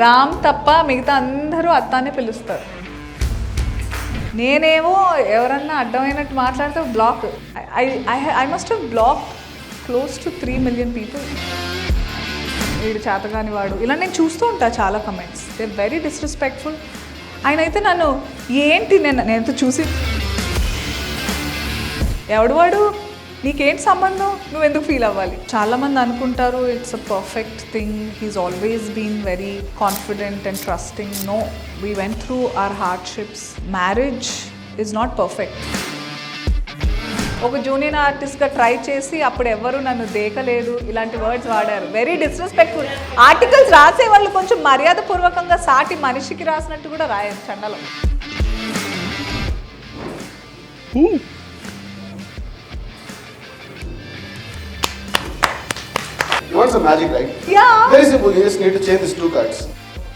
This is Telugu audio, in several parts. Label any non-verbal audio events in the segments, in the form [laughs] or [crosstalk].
రామ్ తప్ప మిగతా అందరూ అత్తానే పిలుస్తారు. నేనేమో ఎవరన్నా అడ్డమైనట్టు మాట్లాడితే block I I I must block close to three million people వీడు చేతగాని వాడు. ఇలా నేను చూస్తూ ఉంటా చాలా కమెంట్స్ దే వెరీ డిస్రెస్పెక్ట్ఫుల్ ఆయన అయితే నన్ను ఏంటి నేను నేను చూసి ఎవడు వాడు? నీకేంటి సంబంధం? నువ్వు ఎందుకు ఫీల్ అవ్వాలి? చాలామంది అనుకుంటారు it's a perfect thing he's always been very confident and trusting no we went through our hardships marriage is not perfect ఒక జూనియర్ ఆర్టిస్ట్గా ట్రై చేసి అప్పుడు ఎవ్వరు నన్ను దేకలేదు. ఇలాంటి వర్డ్స్ వాడారు. వెరీ డిస్రెస్పెక్ట్ఫుల్ ఆర్టికల్స్ రాసే వాళ్ళు కొంచెం మర్యాదపూర్వకంగా సాటి మనిషికి రాసినట్టు కూడా రాయరు చండలో. Magic, right? Yeah. Very simple. You just need to change these two cards.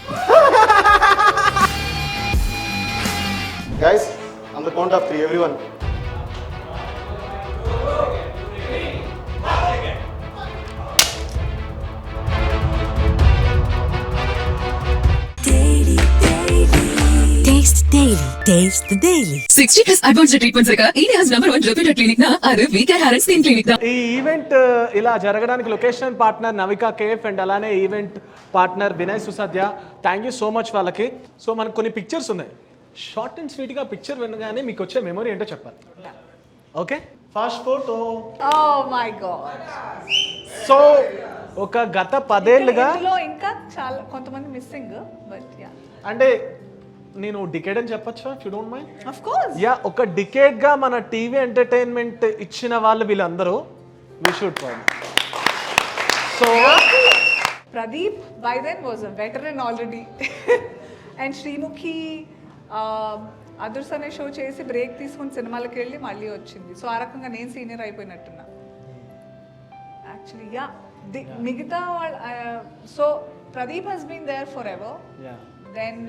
[laughs] Guys, on the count of three, everyone. Taste Daily. Taste the Daily. Sixty plus advance treatments India's number one reputed clinic నా అది వీకే హారెస్ స్కిన్ క్లినిక్ నా ఈ ఈవెంట్ ఇలా జరగడానికి location partner Navika cafe and అలానే event partner Vinay Susadya thank you so much వాళ్ళకి. సో మనకు కొన్ని పిక్చర్స్ ఉన్నాయి. షార్ట్ అండ్ స్వీట్గా పిక్చర్ వినగానే మీకు వచ్చే మెమరీ ఏంటో చెప్పాలి. Okay fast photo oh my god so ఒక గత పదేళ్ళుగా ఇంకా చాలా కొంతమంది మిస్సింగ్ బట్ యా అంటే నేను డికేడ్ అని చెప్పొచ్చా you don't mind of course ya ఒక డికేడ్గా మన టీవీ ఎంటర్టైన్మెంట్ ఇచ్చిన వాళ్ళు వీళ్ళందరూ we should point so Pradeep by then was a veteran already. And Sreemukhi others అనే షో చేసి బ్రేక్ తీసుకుని సినిమాలకు వెళ్ళి మళ్ళీ వచ్చింది. సో ఆ రకంగా నేను సీనియర్ అయిపోయినట్టున్నా. యాక్చువల్లీ యా మిగతా వాళ్ళ so Pradeep has been there forever yeah then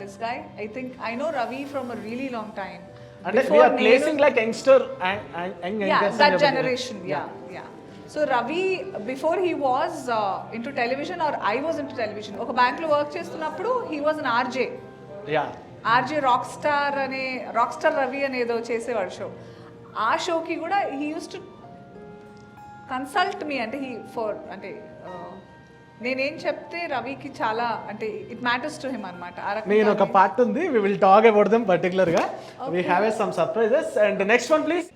this guy I think I know Ravi from a really long time అంటే we're placing like youngster yeah, that generation. Yeah, yeah. So Ravi, before he was uh, into television or I was into television, ఒక బ్యాంక్లో వర్క్ చేస్తున్నప్పుడు he was an RJ. Ya RJ rock star అనే రాక్ స్టార్ రవి అనేదో చేసేవాడు షో ఆ షోకి కూడా he used to consult me అంటే హీ ఫర్ అంటే uh, నేనేం చెప్తే రవికి చాలా అంటే ఇట్ మ్యాటర్స్ టు హిమ్ అనమాట నేను ఒక పార్ట్ ఉంది. We will talk about them పర్టికులర్గా we have a some surprises and next one please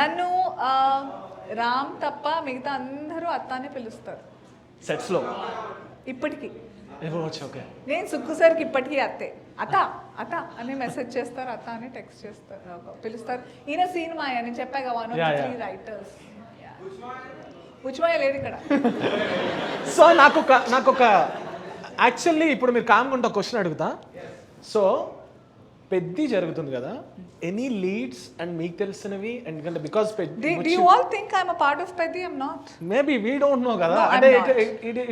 నన్ను రామ్ తప్ప మిగతా అందరూ అత్తానే పిలుస్తారు. సెట్స్లో ఇప్పటికీ. నేను సుక్కు సార్కి ఇప్పటికీ అత్తే. అత అత అని మెసేజ్ చేస్తారు అత్త అని టెక్స్ట్ చేస్తారు పిలుస్తారు. ఈయన సీన్ మాయ నేను చెప్పాగా one of Yeah, three yeah. Writers ఉచ్మాయ లేదు ఇక్కడ. సో నాకు ఒక నాకు ఒక యాక్చువల్లీ ఇప్పుడు మీరు కామ్గా ఉంటే క్వశ్చన్ అడుగుతా. సో పెద్ద జరుగుతుంది కదా. ఎనీ లీడ్స్ అండ్ మీకు తెలిసినవి ఎందుకంటే because the you all think I'm a part of Peddi I'm not maybe we don't know కదా. అంటే.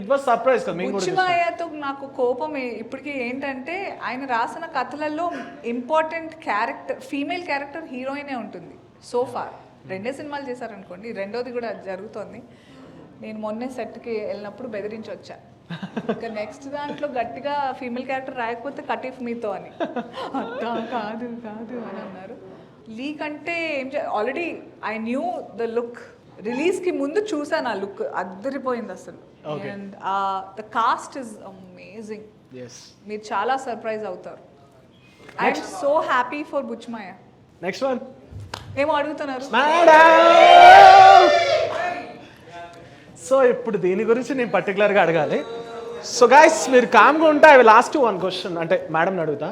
ఇట్ వాస్ సర్ప్రైజ్ కదా మేము. ఉచ్చిమాయతో నాకు కోపం ఇప్పటికీ ఏంటంటే ఆయన రాసిన కథలలో ఇంపార్టెంట్ క్యారెక్టర్ ఫీమేల్ క్యారెక్టర్ హీరోయినే ఉంటుంది. సో ఫార్ రెండే సినిమాలు చేశారనుకోండి. రెండోది కూడా జరుగుతోంది. నేను మొన్నే సెట్కి వెళ్ళినప్పుడు బెదిరించి వచ్చా. ఇంకా నెక్స్ట్ దాంట్లో గట్టిగా ఫీమేల్ క్యారెక్టర్ రాయకపోతే కటీఫ్ మీతో అని. అత్తా కాదు కాదు అని అన్నారు. లీక్ అంటే ఏం already I knew the look రిలీజ్కి ముందు చూసాను ఆ లుక్ అద్దరిపోయింది అసలు. And the cast is amazing. మీరు చాలా సర్ప్రైజ్ అవుతారు. ఐఎమ్ సో హ్యాపీ ఫర్ బుచ్మాయ నెక్స్ట్ వన్ ఏమో అడుగుతున్నారు? సో ఇప్పుడు దీని గురించి నేను పర్టికులర్గా అడగాలి. సో గాయస్ మీరు కామ్గా ఉంటే ఐ లాస్ట్ వన్ క్వశ్చన్ అంటే మేడం అడుగుతా.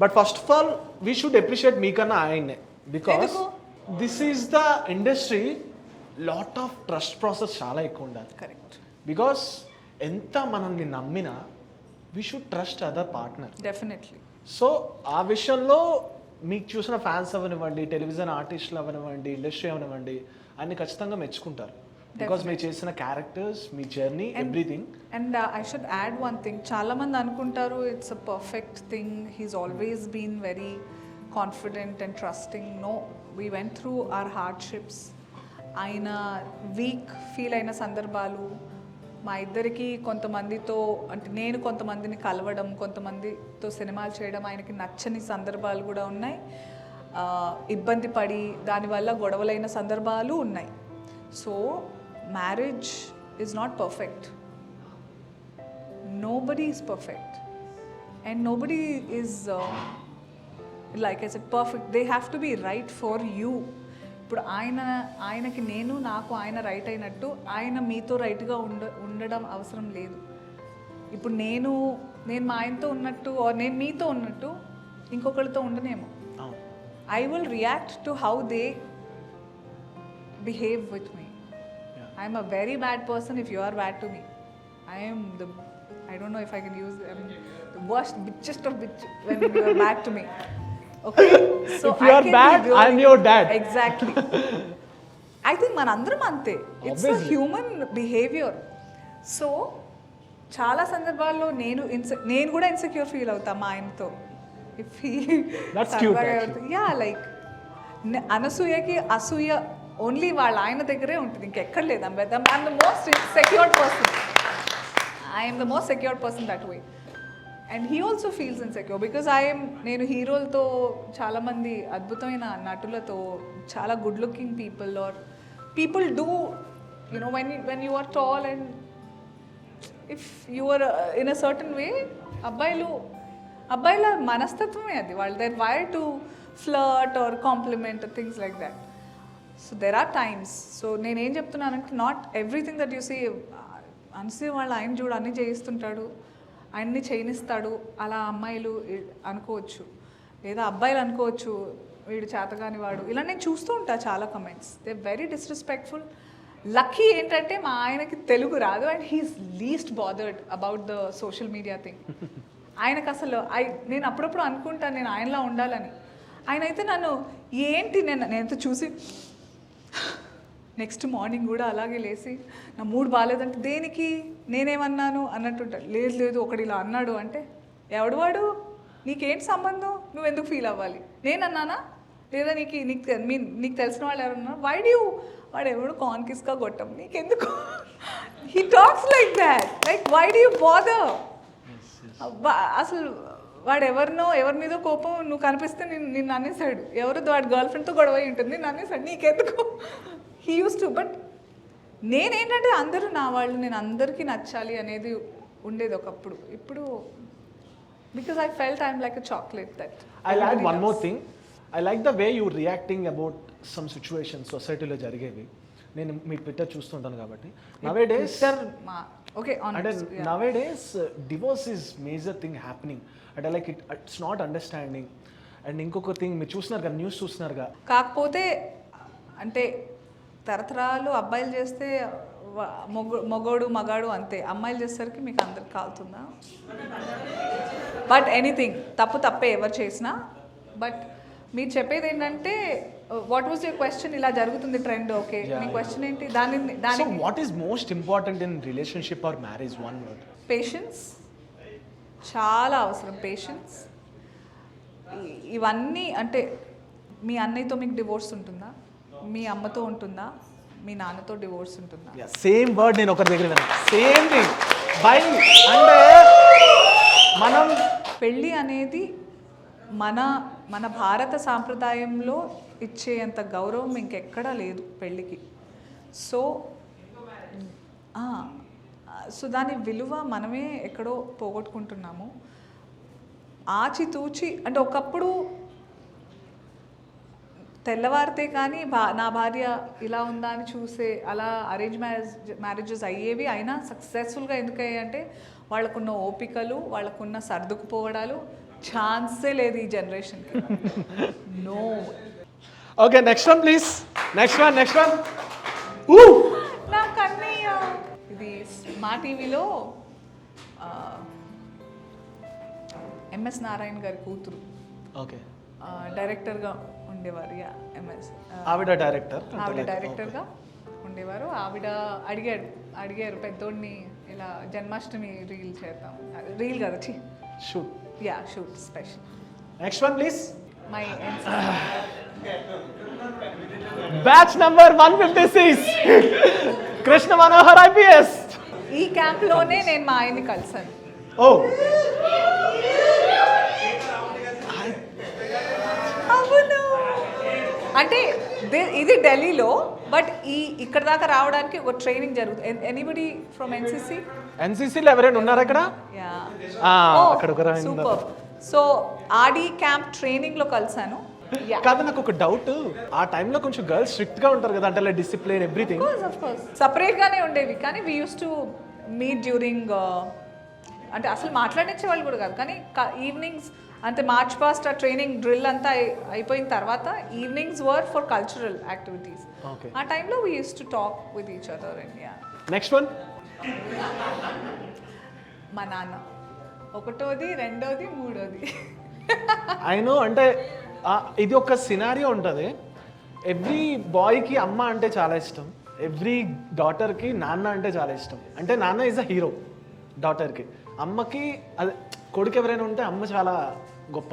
But first of all we should appreciate మీకన్నా ఆయన్నే. Because? This is the industry lot of trust process చాలా ఎక్కువ ఉండాలి. కరెక్ట్ బికాస్ ఎంత మనల్ని నమ్మినా we should trust other partner definitely so ఆ విషయంలో మీకు చూసిన ఫ్యాన్స్ అవనివ్వండి టెలివిజన్ ఆర్టిస్టులు అవనివ్వండి ఇండస్ట్రీ అవనివ్వండి అన్ని ఖచ్చితంగా మెచ్చుకుంటారు. బికాస్ మీరు చేసిన characters me journey everything and I should add one thing చాలా మంది అనుకుంటారు it's a perfect thing he's always been very confident and trusting no we went through our hardships ఆయన వీక్ ఫీల్ అయిన సందర్భాలు మా ఇద్దరికి కొంతమందితో అంటే నేను కొంతమందిని కలవడం కొంతమందితో సినిమాలు చేయడం ఆయనకి నచ్చని సందర్భాలు కూడా ఉన్నాయి. ఇబ్బంది పడి దానివల్ల గొడవలైన సందర్భాలు ఉన్నాయి. So marriage is not perfect nobody is perfect. And nobody is uh, like i said perfect. They have to be right for you. ఇప్పుడు ఆయన ఆయనకి నేను నాకు ఆయన రైట్ అయినట్టు ఆయన మీతో రైట్గా ఉండ ఉండడం అవసరం లేదు. ఇప్పుడు నేను నేను మా ఆయనతో ఉన్నట్టు or నేను మీతో ఉన్నట్టు ఇంకొకరితో ఉండనేమో. I will react to how they behave with me. I'm a very bad person if you are bad to me. I am the, I don't know if I can use, I'm the worst, bitchest of bitch when you are bad to me. Okay? So If you I are can be bad, really- I'm your dad. Exactly. I think మనందరం అంతే it's a. Human behaviour so చాలా సందర్భాల్లో నేను ఇన్సె నేను కూడా ఇన్సెక్యూర్ ఫీల్ అవుతా మా ఆయనతో ఇఫ్. యా లైక్ అనసూయకి అసూయ ఓన్లీ వాళ్ళ ఆయన దగ్గరే ఉంటుంది ఇంకెక్కడ లేదు. I'm the most secured person I'm the most secured person that way and he also feels in secure because I'm నేను హీరోలతో చాలామంది అద్భుతమైన నటులతో చాలా good looking people or people do you know when when you are tall and if your in a certain way అబ్బాయిలు అబ్బాయిల మనస్తత్వమే అది. వాళ్ళు there were to flirt or compliment things like that so there are times so నేనేం చెప్తున్నానంటే not everything that you see అనిసి వాళ్ళు ఆయన చూడు అన్నీ చేయిస్తుంటాడు ఆయన్ని చేయనిస్తాడు. అలా అమ్మాయిలు అనుకోవచ్చు. లేదా అబ్బాయిలు అనుకోవచ్చు వీడు చేతగాని వాడు. ఇలా నేను చూస్తూ ఉంటా చాలా comments they very disrespectful lucky ఏంటంటే మా ఆయనకి తెలుగు రాదు and he's least bothered about the social media thing ఆయనకు అసలు ఐ నేను అప్పుడప్పుడు అనుకుంటాను నేను ఆయనలా ఉండాలని. ఆయన అయితే నన్ను ఏంటి నేను నేనైతే చూసి నెక్స్ట్ మార్నింగ్ కూడా అలాగే లేచి నా మూడ్ బాగాలేదంటే దేనికి నేనేమన్నాను అన్నట్టుంటాడు లేదు లేదు ఒకడు ఇలా అన్నాడు అంటే ఎవడు వాడు? నీకేంటి సంబంధం? నువ్వు ఎందుకు ఫీల్ అవ్వాలి? నేను అన్నానా లేదా నీకు నీకు మీ నీకు తెలిసిన వాళ్ళు ఎవరన్నా? వై డూ వాడు ఎవడు కాన్కిస్గా కొట్టం. నీకెందుకు? He talks like that like why do bother అబ్బా, అసలు వాడు ఎవరినో ఎవరి మీదో కోపం నువ్వు కనిపిస్తే నిన్ను నిన్ను అనేసాడు ఎవరు వాడి గర్ల్ ఫ్రెండ్తో గొడవ అయి ఉంటుంది నిన్ను అనేసాడు నీకెందుకు? హీ యూస్ టు బట్ నేనేంటంటే అందరూ నా వాళ్ళు నేను అందరికీ నచ్చాలి అనేది ఉండేది ఒకప్పుడు. ఇప్పుడు because I felt I'm like a chocolate that I like one more thing I like the way you reacting about some situation సొసైటీలో జరిగేవి. నేను మీ ట్విట్టర్ చూస్తుంటాను కాబట్టి. నవే డేస్ ఓకే అంటే nowadays divorce is major thing happening అంటే like it it's not understanding and ఇంకొక థింగ్ మీరు చూస్తున్నారు కదా న్యూస్ చూస్తున్నారుగా కాకపోతే అంటే తరతరాలు అబ్బాయిలు చేస్తే మొగ మొగోడు మగాడు అంతే. అమ్మాయిలు చేసేసరికి మీకు అందరికి కాలుతుందా? బట్ ఎనీథింగ్ తప్పు తప్పే ఎవరు చేసినా. బట్ మీరు చెప్పేది ఏంటంటే వాట్ వాజ్ యూర్ క్వశ్చన్ ఇలా జరుగుతుంది ట్రెండ్ ఓకే మీ క్వశ్చన్ ఏంటి? దాని సో దానికి what is most important in relationship or marriage one word patience చాలా అవసరం పేషెన్స్ ఇవన్నీ అంటే మీ అన్నయ్యతో మీకు డివోర్స్ ఉంటుందా? మీ అమ్మతో ఉంటుందా? మీ నాన్నతో డివోర్స్ ఉంటుందా? సేమ్ వర్డ్ నేను ఒకరి దగ్గర విన్నాను. సేమ్ థింగ్ బై అంటే మనం పెళ్ళి అనేది మన మన భారత సాంప్రదాయంలో ఇచ్చేంత గౌరవం ఇంకెక్కడా లేదు పెళ్ళికి. సో సో దాని విలువ మనమే ఎక్కడో పోగొట్టుకుంటున్నాము. ఆచితూచి అంటే ఒకప్పుడు తెల్లవారితే కానీ భా నా భార్య ఇలా ఉందా అని చూసే అలా అరేంజ్ మ్యారేజ్ మ్యారేజెస్ అయ్యేవి అయినా సక్సెస్ఫుల్గా ఎందుకు అయ్యాయంటే వాళ్ళకున్న ఓపికలు వాళ్ళకున్న సర్దుకుపోవడాలు ఛాన్సే లేదు ఈ జనరేషన్కి no okay next one please next one next one నా కన్నయ్య. ఇది మా టీవీలో ఎంఎస్ నారాయణ గారి కూతురు. ఓకే డైరెక్టర్గా ఉండేవారు యా ఎంఎస్ ఆవిడ డైరెక్టర్ ఆవిడ డైరెక్టర్గా ఉండేవారు. ఆవిడ అడిగాడు అడిగారు పెద్దోడిని ఇలా జన్మాష్టమి రీల్ చేద్దాం. రీల్ కదా చి shoot yeah shoot special next one please my batch number one fifty six Krishna Manohar IPS ఈ క్యాంప్లోనే నేను మా ఆయన్ని కలిసాను ఓ అంటే ఇది ఢిల్లీలో బట్ ఈ ఇక్కడ దాకా రావడానికి ఒక ట్రైనింగ్ జరుగుతుంది ఎనీబడి ఫ్రమ్ ఎన్సీసీ ఎన్సీసీలో ఎవరైనా ఉన్నారా Oh, అక్కడ. సూపర్ సో ఆడి క్యాంప్ ట్రైనింగ్లో కలిసాను. కాదు నాకు ఒక డౌట్ ఆ టైంలో కొంచెం గర్ల్స్ స్ట్రిక్ట్గా ఉంటారు కదా అంటే డిసిప్లిన్ ఎవ్రీథింగ్ సపరేట్ గానే ఉండేవి కానీ we use to meet during అంటే అసలు మాట్లాడించే వాళ్ళు కూడా కాదు కానీ ఈవినింగ్స్ అంటే మార్చ్ పాస్ట్ ఆ ట్రైనింగ్ డ్రిల్ అంతా అయి- అయిపోయిన తర్వాత evenings were for cultural activities. ఆ టైంలో we use to talk with each other and yeah next one మా నాన్న. ఒకటోది రెండోది మూడోది. అయినో అంటే ఇది ఒక సినారియో ఉంటుంది. ఎవ్రీ బాయ్కి అమ్మ అంటే చాలా ఇష్టం. ఎవ్రీ డాటర్కి నాన్న అంటే చాలా ఇష్టం. అంటే నాన్న ఈజ్ అ హీరో డాటర్కి అమ్మకి అదే కొడుకు ఎవరైనా ఉంటే అమ్మ చాలా గొప్ప.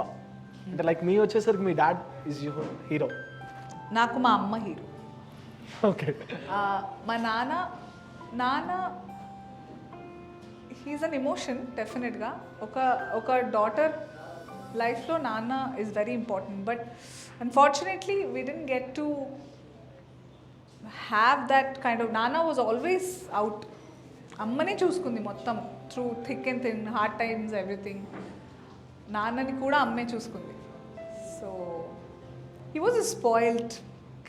అంటే లైక్ మీ వచ్చేసరికి మీ డాడ్ ఈజ్ యూ హీరో నాకు మా అమ్మ హీరో ఓకే మా నాన్న నాన్న హీస్ అన్ ఎమోషన్ డెఫినెట్గా ఒక ఒక డాటర్ లైఫ్లో నాన్న is very important but unfortunately we didn't get to have that kind of నాన్న వాజ్ ఆల్వేస్ అవుట్ అమ్మనే చూసుకుంది మొత్తం through thick and thin hard times everything నాన్నని కూడా అమ్మే చూసుకుంది. So he was a spoiled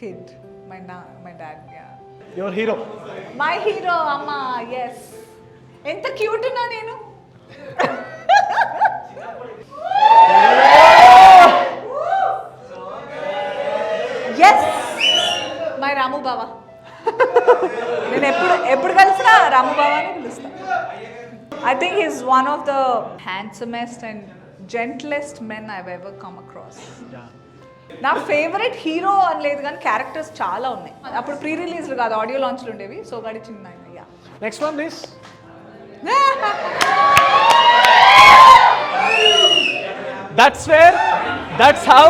kid my నా my dad your hero my hero అమ్మ ఎస్ ఎంత క్యూట్ ఉన్నా నేను. ఎస్ మై రాము బావా నేను ఎప్పుడు ఎప్పుడు కలిసినా రాము బావా అని పిలుస్తా. I think is one of the handsomest and gentlest men I ever come across నా ఫేవరెట్ హీరో అని లేదు కానీ క్యారెక్టర్స్ చాలా ఉన్నాయి. అప్పుడు ప్రీ రిలీజ్లు కాదు ఆడియో లాంచ్లు ఉండేవి. సో గడి చిన్న ఆయన yeah next one please that's where that's how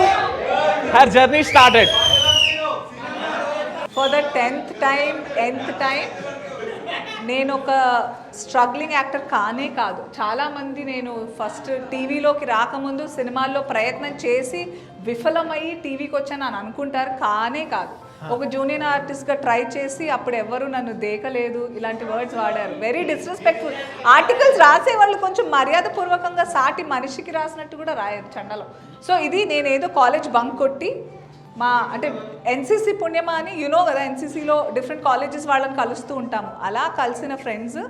her journey started for the tenth time ఎంత్ time నేను ఒక స్ట్రగ్లింగ్ యాక్టర్ కానే కాదు. చాలామంది నేను ఫస్ట్ టీవీలోకి రాకముందు సినిమాల్లో ప్రయత్నం చేసి విఫలమయ్యి టీవీకి వచ్చాను అని అనుకుంటారు కానే కాదు. ఒక జూనియర్ ఆర్టిస్ట్గా ట్రై చేసి అప్పుడు ఎవరు నన్ను దేకలేదు ఇలాంటి వర్డ్స్ వాడారు. వెరీ డిస్రెస్పెక్ట్ఫుల్ ఆర్టికల్స్ రాసే వాళ్ళు కొంచెం మర్యాదపూర్వకంగా సాటి మనిషికి రాసినట్టు కూడా రాయరు చండలో. సో ఇది నేను ఏదో కాలేజ్ బంక్ కొట్టి మా అంటే ఎన్సీసీ పుణ్యమా అని యునో కదా ఎన్సీసీలో డిఫరెంట్ కాలేజెస్ వాళ్ళని కలుస్తూ ఉంటాము. అలా కలిసిన ఫ్రెండ్స్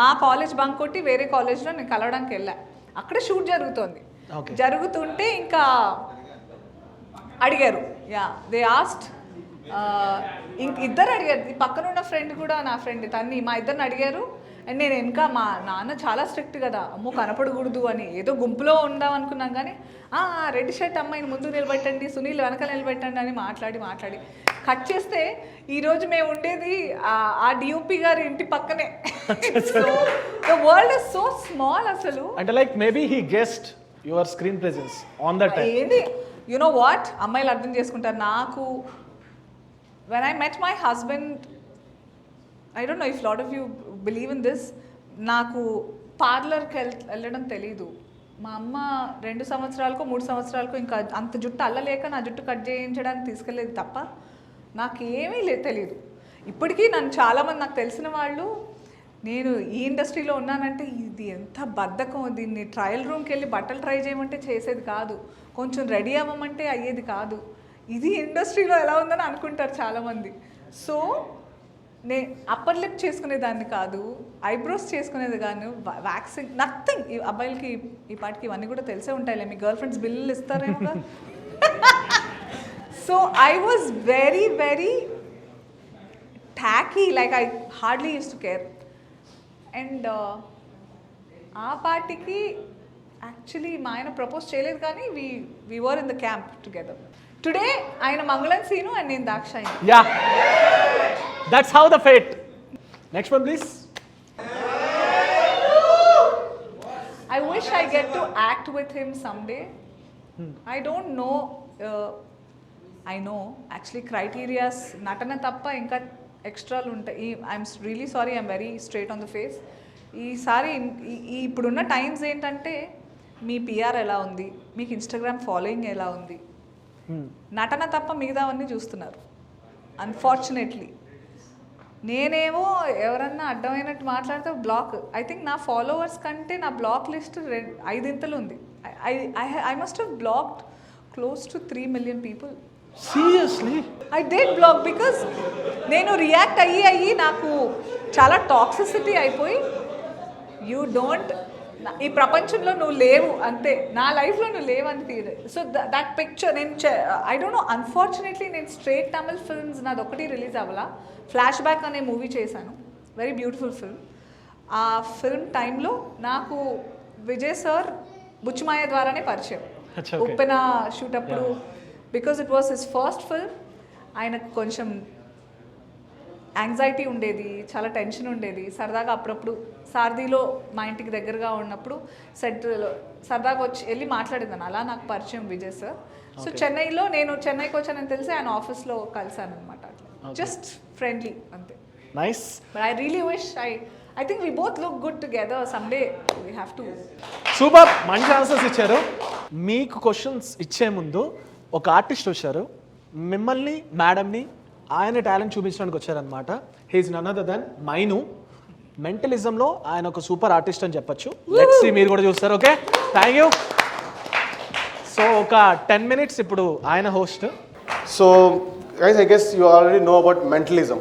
మా కాలేజ్ బంక్ కొట్టి వేరే కాలేజ్లో నేను కలవడానికి వెళ్ళా. అక్కడ షూట్ జరుగుతోంది. జరుగుతుంటే ఇంకా అడిగారు. యా దే ఆస్ట్ ఇంక ఇద్దరు అడిగారు. ఈ పక్కన ఉన్న ఫ్రెండ్ కూడా నా ఫ్రెండ్ తన్ని మా ఇద్దరిని అడిగారు. అండ్ నేను ఇంకా మా నాన్న చాలా స్ట్రిక్ట్ కదా అమ్మో కనపడకూడదు అని ఏదో గుంపులో ఉందాం అనుకున్నాం కానీ "ఆ, ఆ, రెడ్ షర్ట్ అమ్మాయిని ముందు నిలబెట్టండి సునీల్ వెనక నిలబెట్టండి అని మాట్లాడి మాట్లాడి. కట్ చేస్తే ఈరోజు మేము ఉండేది ఆ- డిఓపి గారి ఇంటి పక్కనే. The world is so small అసలు. అంటే like maybe he guessed your screen presence on that time ఏంటి యు నో వాట్ అమ్మాయిలు అర్థం చేసుకుంటారు. నాకు when I met my husband I don't know if lot of you believe in this నాకు పార్లర్కి వెళ్ వెళ్ళడం తెలీదు. మా అమ్మ రెండు సంవత్సరాలకు మూడు సంవత్సరాలకు ఇంకా అంత జుట్టు అల్లలేక నా జుట్టు కట్ చేయించడానికి తీసుకెళ్ళేది తప్ప నాకు ఏమీ లే తెలియదు ఇప్పటికీ నన్ను చాలామంది నాకు తెలిసిన వాళ్ళు నేను ఈ ఇండస్ట్రీలో ఉన్నానంటే ఇది ఎంత బద్ధకం దీన్ని ట్రయల్ రూమ్కి వెళ్ళి బట్టలు ట్రై చేయమంటే చేసేది కాదు. కొంచెం రెడీ అవ్వమంటే అయ్యేది కాదు. ఇది ఇండస్ట్రీలో ఎలా ఉందని అనుకుంటారు చాలామంది. సో నే అప్పర్ లిప్ చేసుకునేదాన్ని కాదు ఐబ్రోస్ చేసుకునేది కానీ వ్యాక్సింగ్ నథింగ్ ఈ అబ్బాయిలకి ఈ పాటికి ఇవన్నీ కూడా తెలిసే ఉంటాయిలే. మీ గర్ల్ ఫ్రెండ్స్ బిల్లులు ఇస్తారేమో so I was very very tacky like I hardly use to care and ఆ పార్టీకి యాక్చువల్లీ మా ఆయన ప్రపోజ్ చేయలేదు కానీ we we were in the camp together today ఆయన మంగళం సీను అండ్ నేను Dakshayi yeah that's how the fate next one please I wish I get to act with him someday. I don't know I know actually criterias నటన తప్ప ఇంకా ఎక్స్ట్రాలు ఉంటాయి. I'm really sorry I'm very straight on the face ఈసారి ఇప్పుడున్న టైమ్స్ ఏంటంటే మీ పిఆర్ ఎలా ఉంది? మీకు ఇన్స్టాగ్రామ్ ఫాలోయింగ్ ఎలా ఉంది? నటన తప్ప మిగతావన్నీ చూస్తున్నారు. అన్ఫార్చునేట్లీ నేనేమో ఎవరన్నా అడ్డమైనట్టు మాట్లాడితే బ్లాక్. ఐ థింక్ నా ఫాలోవర్స్ కంటే నా బ్లాక్ లిస్ట్ ఐదింతలు ఉంది. I I I must have blocked close to three million people seriously I date block because నేను రియాక్ట్ అయ్యి అయ్యి నాకు చాలా టాక్సిసిటీ అయిపోయి యూ డోంట్ ఈ ప్రపంచంలో నువ్వు లేవు అంతే. నా లైఫ్లో నువ్వు లేవు అని ఫీల్ సో దట్ పిక్చర్ నేను ఐ డోంట్ నో అన్ఫార్చునేట్లీ నేను స్ట్రేట్ తమిళ్ ఫిల్మ్స్ నాది ఒకటి రిలీజ్ అవ్వాల. ఫ్లాష్ బ్యాక్ అనే మూవీ చేశాను. వెరీ బ్యూటిఫుల్ ఫిల్మ్ ఆ ఫిల్మ్ టైంలో నాకు విజయ్ సార్ బుచ్చిమాయ ద్వారానే పరిచయం. ఉప్పెన షూట్ అప్పుడు because it was his first film ఆయనకు కొంచెం యాంగ్జైటీ ఉండేది చాలా టెన్షన్ ఉండేది. సరదాగా అప్పుడప్పుడు సారథిలో మా ఇంటికి దగ్గరగా ఉన్నప్పుడు సెంట్రల్ సరదాగా వచ్చి వెళ్ళి మాట్లాడేదాన్ని. అలా నాకు పరిచయం విజయ్ సార్ సో చెన్నైలో నేను చెన్నైకి వచ్చానని తెలిసి ఆయన ఆఫీస్లో కలిసాను అనమాట జస్ట్ ఫ్రెండ్లీ అంతే. Nice but I really wish I I think we both look good together someday we have to super మంచి ఆన్సర్స్ ఇచ్చారు. మీకు క్వశ్చన్స్ ఇచ్చే ముందు ఒక ఆర్టిస్ట్ వచ్చారు. మిమ్మల్ని మేడంని ఆయన టాలెంట్ చూపించడానికి వచ్చారనమాట హీస్ నన్ అదర్ దెన్ మైను. మెంటలిజంలో ఆయన ఒక సూపర్ ఆర్టిస్ట్ అని చెప్పొచ్చు. లెట్స్ మీరు కూడా చూస్తారు ఓకే థ్యాంక్ యూ సో ఒక టెన్ మినిట్స్ ఇప్పుడు ఆయన host so guys I guess you already know about mentalism,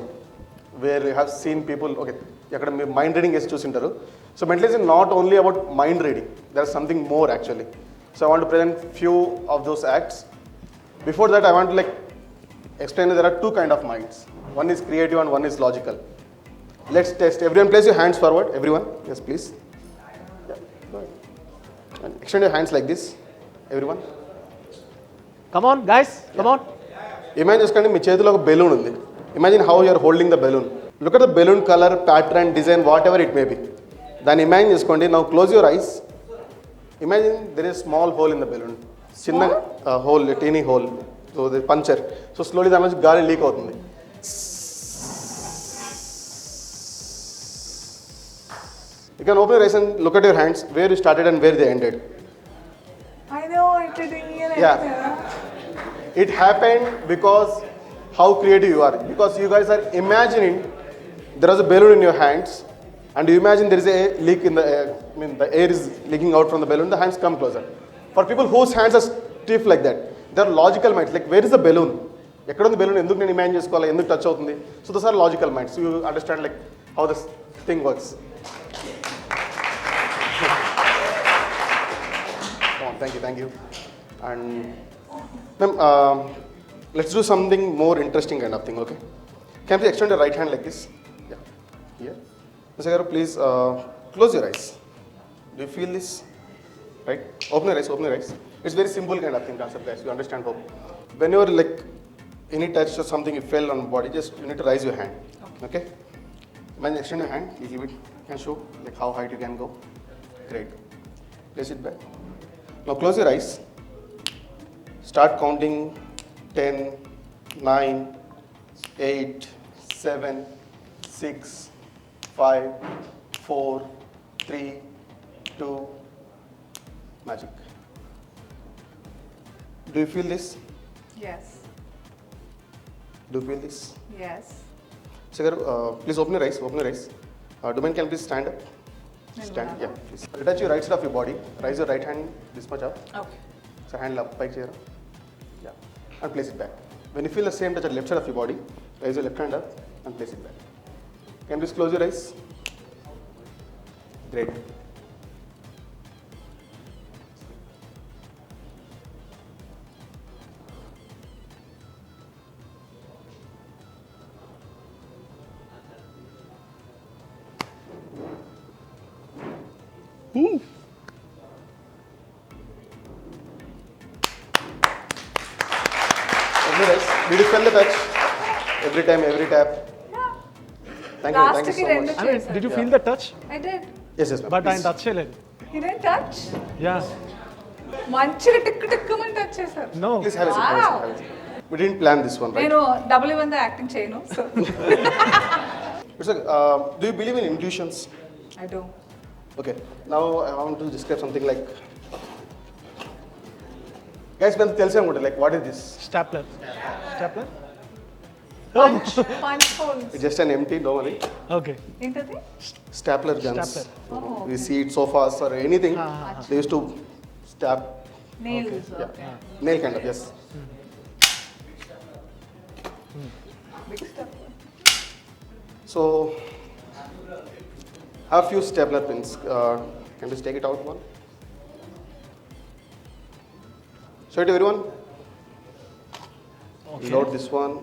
where you have seen people, okay, అక్కడ మీరు మైండ్ రీడింగ్ వేసి చూసింటారు. So mentalism not only about mind reading there are something more actually so I want present few of those acts before that I want like explain there are two kind of minds one is creative and one is logical let's test everyone place your hands forward everyone yes please yeah, and extend your hands like this everyone come on guys come on imagine చేసుకోండి మీ చేతిలో ఒక బెలూన్ ఉంది imagine how you're holding the balloon look at the balloon colour pattern design whatever it may be దాన్ని ఇమాజిన్ చేసుకోండి now close your eyes imagine there is small hole in the balloon చిన్న hole teeny hole so the puncture so slowly దాని నుంచి గాలి లీక్ అవుతుంది you can open eyes and look at your hands where you started and where they ended I know it Yeah. It happened because how creative you are. Because you guys are imagining there was a balloon in your hands, and you imagine there is a leak in the air. I mean, the air is leaking out from the balloon. The hands come closer. For people whose hands are stiff like that, they are logical minds. Like, where is the balloon? ఎక్కడ ఉంది బెలూన్ ఎందుకు నేను ఇమాజిన్ చేసుకోవాలి? ఎందుకు టచ్ అవుతుంది? So those are logical minds you understand like how this thing works thank you thank you and ma'am let's do something more interesting kind of thing okay can please extend right hand like this yeah here mister గారు please close your eyes do feel this right open eyes open eyes It's very simple kind of thing, concept, guys. You understand hope. When you're like any touch or something, you fell on body, just you need to raise your hand. Okay? When you extend your hand, little it. you can show like how high you can go. Great. Place it back. Now close your eyes. Start counting 10, 9, 8, 7, 6, 5, 4, 3, 2, magic. Do you feel this? Yes. Do you feel this? Yes. Sagar, uh, please open your eyes. Open your eyes. Uh, Domain, can you please stand up? Stand. Yeah, please. Your right side of your body. Raise your right hand this much up. Okay. So hand up, by chair. Yeah. And place it back. When you feel the same touch at left side of your body, raise your left hand up and place it back. Can you please close your eyes? Great. you. Thank you లాస్ట్కి so రెండు much. I mean did you feel the touch I did Yes, yes, ma'am. But ఆయన please. టచ్ చేయలేదు హీ డెంట్ టచ్ యా మంచిగా టిక్కు టిక్కుమంటే వచ్చేసారు no Please have a seat. Have a seat. Have a seat. We didn't plan this one, right? నేను డబుల్ ఇవ్వంది యాక్టింగ్ చేయను so It's like, uh, do you believe in intuitions? I do Okay. Now I want to describe something like. Guys, when తెలిసే అనుకుంటా like what is this? Stapler stapler Punch punch holes It's just an empty normally okay ఏంటది stapler guns. Stapler. Oh, We see it sofas or anything. Ah, ah, ah. They used to stab. Nails Yeah. Nail kind of yes. Big stuff So, have few stapler pins. Uh, can you just take it out one? Show it to everyone. Okay. Load this one.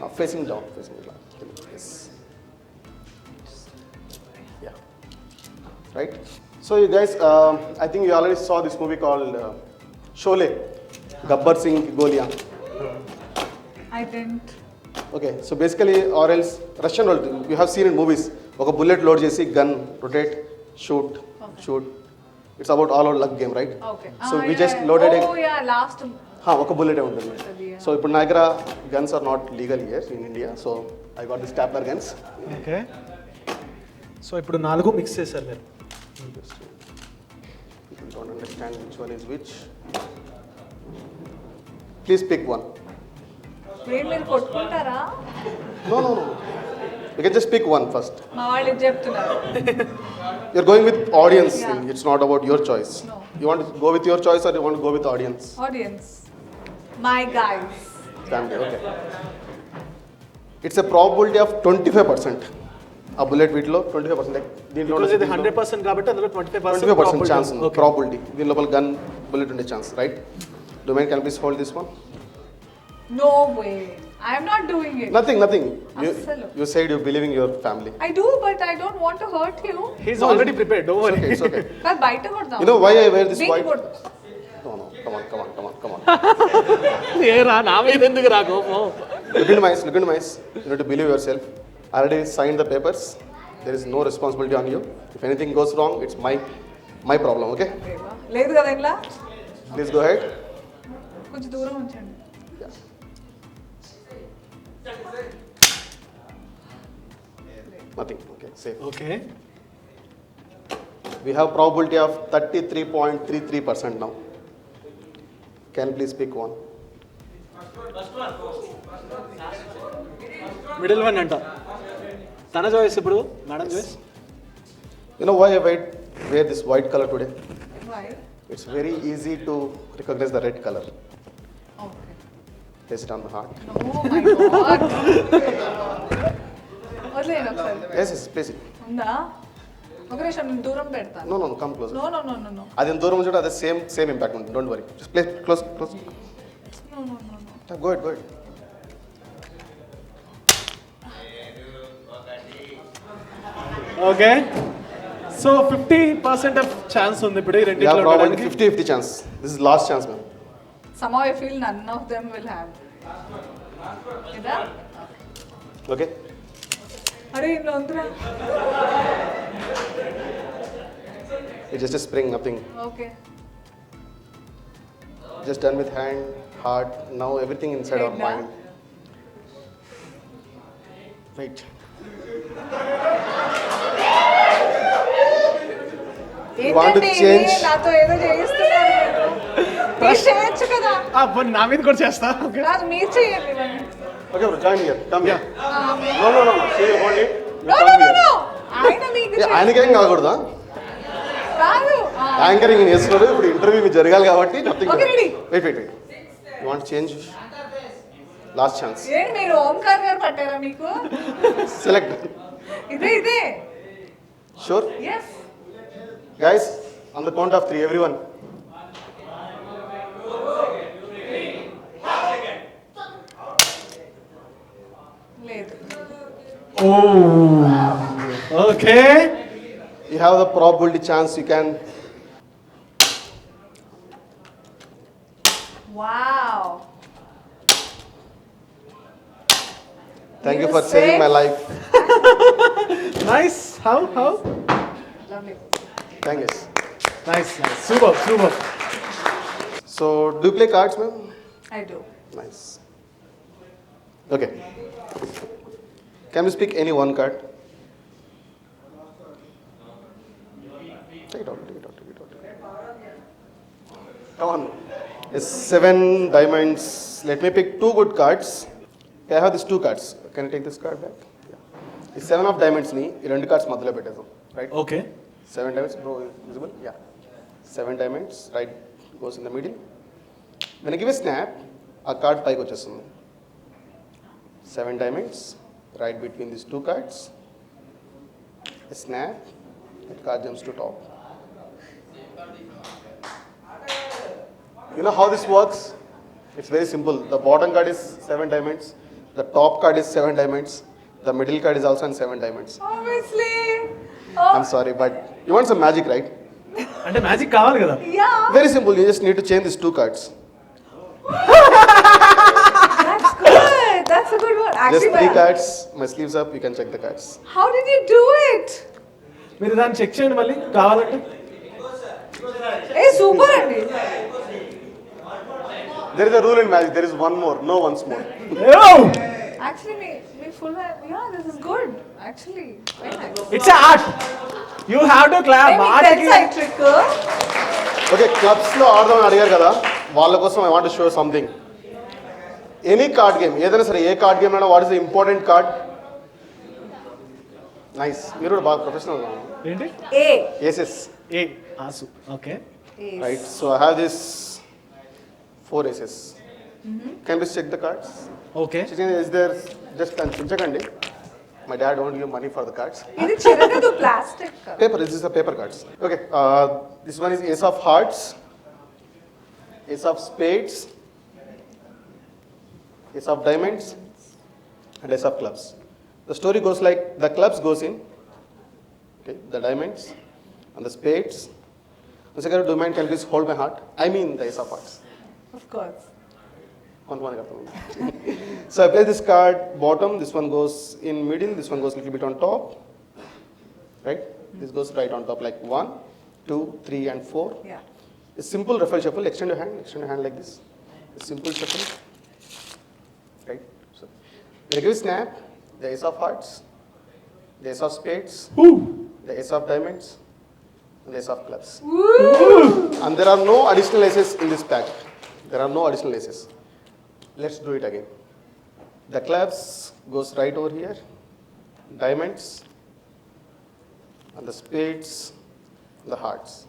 Uh, facing down, facing down. Yes. Yeah. Right. So you guys, um, I think you already saw this movie called uh, Sholay. Gabbar Singh Golia. I didn't okay so basically or else Russian వాళ్ళు you have seen in movies ఒక బుల్లెట్ లోడ్ చేసి gun rotate shoot shoot it's about all out luck game right okay so we just loaded oh yeah last ఒక బుల్లెటే ఉంటుంది. సో ఇప్పుడు నా దగ్గర guns are not legal here in India so I got this stapler guns okay so ఇప్పుడు నాలుగు మిక్స్ చేశారు మీరు. Don't understand which one is which please pick one ఏం మీరు కొట్టుకుంటారా? No no no you can just pick one first మా వాళ్ళు చెప్తున్నారు. It's not about your choice. No. You want to go with your choice or you want to go with audience? Audience my guys Family, okay. It's a probability of 25%. ఆ బుల్లెట్ వీటిలో ట్వంటీ ఫైవ్ పర్సెంట్ దీంట్లో ఇది హండ్రెడ్ పర్సెంట్ కాబట్టి అందులో twenty five twenty five percent chance ఉంది. ప్రాబిలిటీ దీని లోపల గన్ బుల్లెట్ ఉండే chance right domain can please hold this one no way I'm not doing it nothing nothing. You side you believing your family I do but I don't want to hurt you he's already prepared don't worry it's okay బయట కొడదాం. You know why I wear this white on come on come on come on ఏరా నా మీద ఎందుకు రా కోపం Look into mice, look into mice. You need to believe yourself. I already signed the papers. There is no responsibility on you. If anything goes wrong, it's my my problem, okay? దేవా. లేదు కదా ఇలా Please go ahead. కొంచెం దూరం ఉంచండి Nothing. Okay, safe. Okay We have probability of 33.33% now. Can you please pick one? Middle one అంట తన చాయిస్ ఇప్పుడు madam choice You know why I wear wear this white color today? Why? It's very easy to recognize the red color. Okay. Place it on the heart. Oh my god. వదిలేయండి ఒకసారి Yes, yes, place it. ఉందా ఒక నిమిషం నేను దూరం పెడతాను. No no no no no అది ఎంత దూరం ఉంచాడో అదే సేమ్ సేమ్ ఇంపాక్ట్ ఉంటుంది. Don't worry just place close close no no no no go it go it okay so fifty percent of chance ఉంది ఇప్పుడు ఈ రెండింటిలో హ్యావ్ ప్రాబ్లీ ఉండడానికి. Fifty fifty chance this is last chance ma'am somehow I feel none of them will have. ఇదా ఓకే అరే ఉందిరా it just spring nothing okay just done with hand heart now everything inside our Head, ah? Mind right want to ఏంటండి ఇది? change? నాతో ఏదో చేయిస్తున్నారు మీరు. మీరు చేయొచ్చు కదా? ఆ, పోనీ నా మీద కూడా చేస్తా ఓకే? కాదు మీరు చేయండి ఇవన్నీ okay bro join here come here ఆ, మీ- no no no see only No, no, no, no. ఆయనకేం కాకూడదా? యాంకరింగ్ చేస్తున్నాడు ఇప్పుడు ఇంటర్వ్యూ మీకు జరగాలి కాబట్టి nothing. Wait wait wait you want change last chance ఏంటి మీరు ఓంకార్ గారు పట్టారా మీకు? సెలెక్ట్ ఇదే ఇదే. Sure yes Guys, on the count of three, everyone. లేదు. Okay. You have the probability chance you can. Wow. Thank you, for saving my life. [laughs] nice. How? How? Lovely. Thank you. Nice, nice. Super, super. So, do you play cards, ma'am? I do. Nice. Okay. Can you speak any one card? Take it out, take it out, take it out. Come on. It's seven diamonds. Let me pick two good cards. Okay, I have these two cards. Can you take this card back? Yeah. ఈ సెవెన్ ఆఫ్ డైమండ్స్ని ఈ రెండు కార్డ్స్ మధ్యలో పెట్టేద్దాం right okay seven diamonds bro visible yeah seven diamonds right goes in the middle when give a snap ఆ కార్డ్ పైకి వచ్చేస్తుంది seven diamonds right between this two cards snap that card jumps to top You know how this works? It's very simple. The bottom card is seven diamonds, the top card is seven diamonds, the middle card is also in seven diamonds. Obviously I'm sorry, but you want some magic, right? అంటే మ్యాజిక్ కావాలి కదా yeah Very simple. You just need to change these two cards. That's good that's a good one Just actually three cards. My sleeves up. You can check the cards. How did you do it మీరు దాన్ని చెక్ చేయండి మళ్ళీ కావాలంటే ఏ సూపర్ అండి There is a rule in magic. There is one more. No once more. Actually me full yeah this is good actually it's art you have to clap ఈ ట్రిక్ ఓకే క్లబ్స్లో ఆడదామని అడిగారు కదా వాళ్ళ కోసం I want show something any card game ఏదైనా సరే ఏ కార్డ్ గేమ్ అయినా what is the important card nice మీరు కూడా బాగా ప్రొఫెషనల్ ఏంటి? ఏ ఏసెస్ ఏ ఆసు okay right so I have this four aces can please check the cards okay is there just కనిపించకండి my dad don't give money for the cards ఇది చిరగదు plastic Paper, this is the paper cards. Okay, uh, this one is Ace of Hearts, Ace of Spades, Ace of Diamonds, and Ace of Clubs. The story goes like the clubs goes in, okay, the diamonds and the spades. The second, do you mind, can you please hold my heart? I mean the Ace of Hearts. Of course. so I place this card bottom, this one goes in middle, this one goes a little bit on top, right? This goes right on top, like one, two, three, and four. Yeah. A simple ruffle shuffle, extend your hand, extend your hand like this. A simple shuffle, right? So, regular snap, the ace of hearts, the ace of spades, Ooh. the ace of diamonds, the ace of clubs. Ooh. And there are no additional aces in this pack. There are no additional aces. Let's do it again. The clubs goes right over here, diamonds, and the spades, the hearts.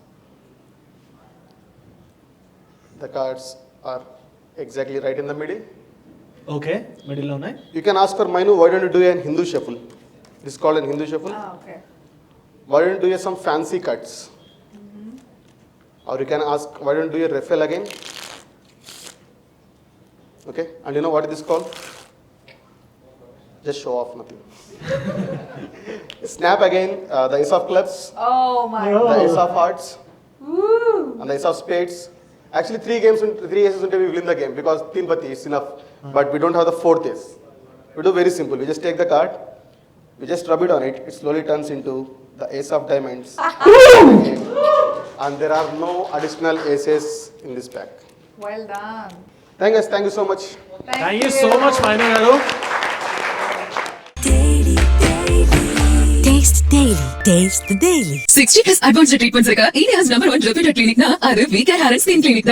The cards are exactly right in the middle. Okay మిడిల్లో ఉన్నాయి You can ask for Mainu, why don't you do a Hindu shuffle? This is called a Hindu shuffle. Okay Why don't you do some fancy cuts? Or you can ask, why don't you do a refill again? Okay? And you know what it is called? Just show off nothing. Snap again, uh, the ace of clubs. Oh my god. The ace of hearts. Ooh. And the ace of spades. Actually, three games, three aces until we win the game because team is enough. Hmm. But we don't have the fourth ace. We do very simple. We just take the card, we just rub it on it. It slowly turns into the ace of diamonds. [laughs] and there are no additional aces in this pack. Well done thank you so much thank you so much much Maina గారు Taste Daily. Taste Daily. 60 plus advanced treatments. India has number one reputed clinic. Na, Aru VK Harris Skin Clinic.